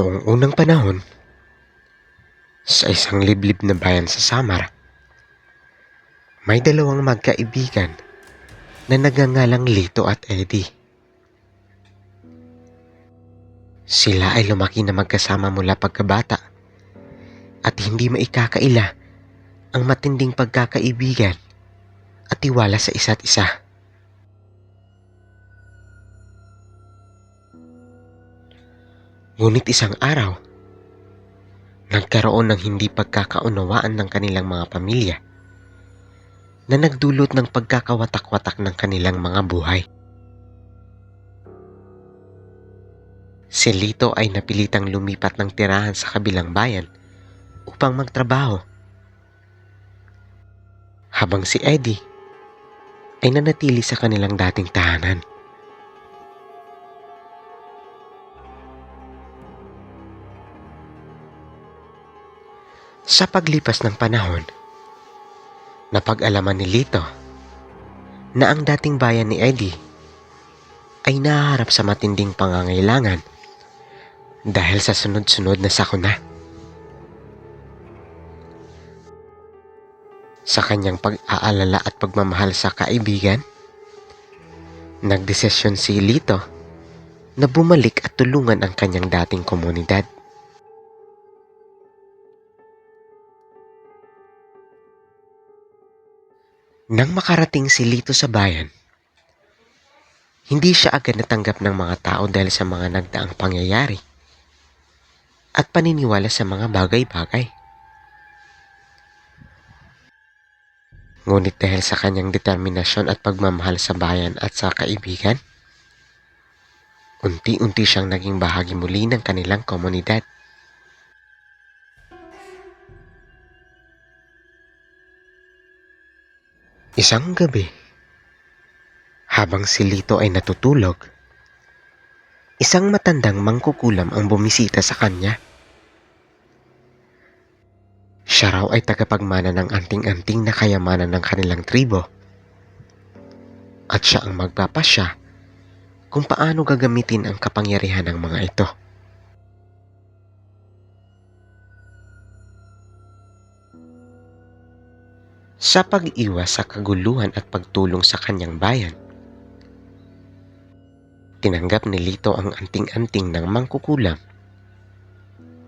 Noong unang panahon, sa isang liblib na bayan sa Samar, may dalawang magkaibigan na nagangalang Lito at Eddie. Sila ay lumaki na magkasama mula pagkabata at hindi maikakaila ang matinding pagkakaibigan at tiwala sa isa't isa. Ngunit isang araw, nagkaroon ng hindi pagkakaunawaan ng kanilang mga pamilya na nagdulot ng pagkakawatak-watak ng kanilang mga buhay. Si Lito ay napilitang lumipat ng tirahan sa kabilang bayan upang magtrabaho. Habang si Eddie ay nanatili sa kanilang dating tahanan. Sa paglipas ng panahon, napag-alaman ni Lito na ang dating bayan ni Eddie ay nahaharap sa matinding pangangailangan dahil sa sunod-sunod na sakuna. Sa kanyang pag-aalala at pagmamahal sa kaibigan, nagdesisyon si Lito na bumalik at tulungan ang kanyang dating komunidad. Nang makarating si Lito sa bayan, hindi siya agad natanggap ng mga tao dahil sa mga nagdaang pangyayari at paniniwala sa mga bagay-bagay. Ngunit dahil sa kanyang determinasyon at pagmamahal sa bayan at sa kaibigan, unti-unti siyang naging bahagi muli ng kanilang komunidad. Isang gabi, habang si Lito ay natutulog, isang matandang mangkukulam ang bumisita sa kanya. Siya raw ay tagapagmana ng anting-anting na kayamanan ng kanilang tribo. At siya ang magpapasya kung paano gagamitin ang kapangyarihan ng mga ito. Sa pag-iwas sa kaguluhan at pagtulong sa kanyang bayan, tinanggap ni Lito ang anting-anting ng mangkukulam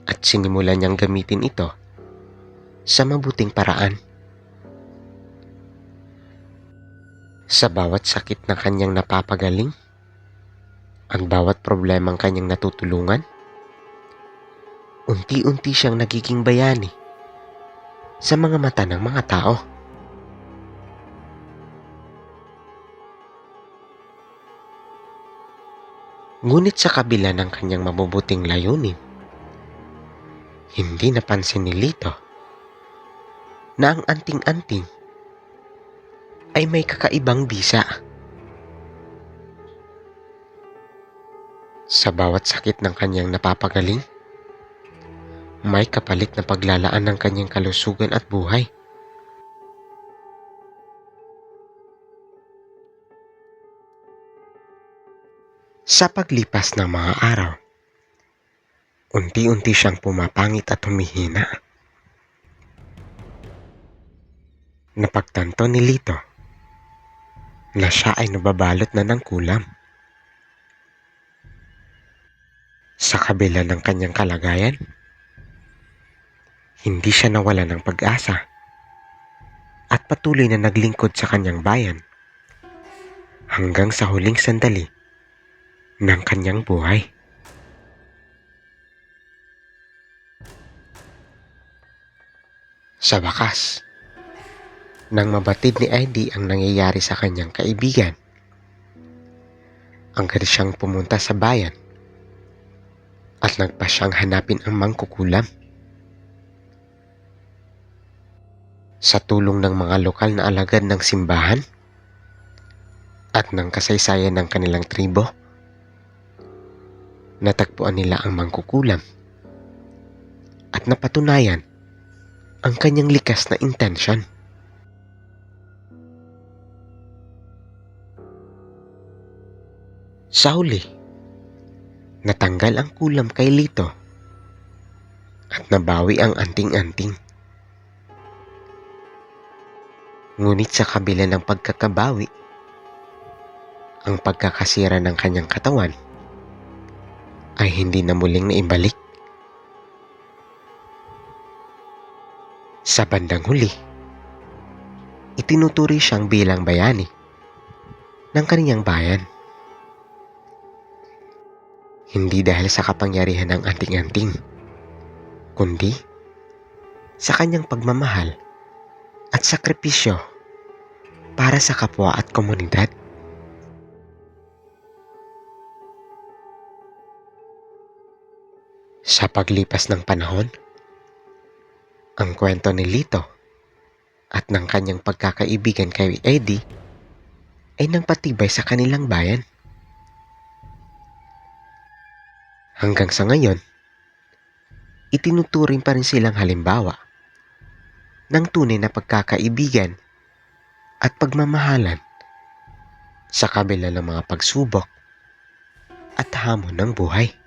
at sinimulan niyang gamitin ito sa mabuting paraan. Sa bawat sakit na kanyang napapagaling, ang bawat problemang kanyang natutulungan, unti-unti siyang nagiging bayani sa mga mata ng mga tao. Ngunit sa kabila ng kanyang mabubuting layunin, hindi napansin ni Lito na ang anting-anting ay may kakaibang bisa. Sa bawat sakit ng kanyang napapagaling, may kapalit na paglalaan ng kanyang kalusugan at buhay. Sa paglipas ng mga araw, unti-unti siyang pumapangit at humihina. Napagtanto ni Lito na siya ay nababalot na ng kulam. Sa kabila ng kanyang kalagayan, hindi siya nawala ng pag-asa at patuloy na naglingkod sa kanyang bayan hanggang sa huling sandali ng kanyang buhay. Sa bakas, nang mabatid ni Eddie ang nangyayari sa kanyang kaibigan, agad siyang pumunta sa bayan at nagpa siyang hanapin ang mangkukulam. Sa tulong ng mga lokal na alagad ng simbahan at ng kasaysayan ng kanilang tribo, natagpuan nila ang mangkukulam at napatunayan ang kanyang likas na intensyon. Sa huli, natanggal ang kulam kay Lito at nabawi ang anting-anting. Ngunit sa kabila ng pagkakabawi, ang pagkakasira ng kanyang katawan ay hindi na muling naibalik. Sa bandang huli, itinuturi siyang bilang bayani ng kaniyang bayan. Hindi dahil sa kapangyarihan ng anting-anting, kundi sa kanyang pagmamahal at sakripisyo para sa kapwa at komunidad. Sa paglipas ng panahon, ang kwento ni Lito at ng kanyang pagkakaibigan kay Eddie ay nang patibay sa kanilang bayan. Hanggang sa ngayon, itinuturing pa rin silang halimbawa ng tunay na pagkakaibigan at pagmamahalan sa kabila ng mga pagsubok at hamon ng buhay.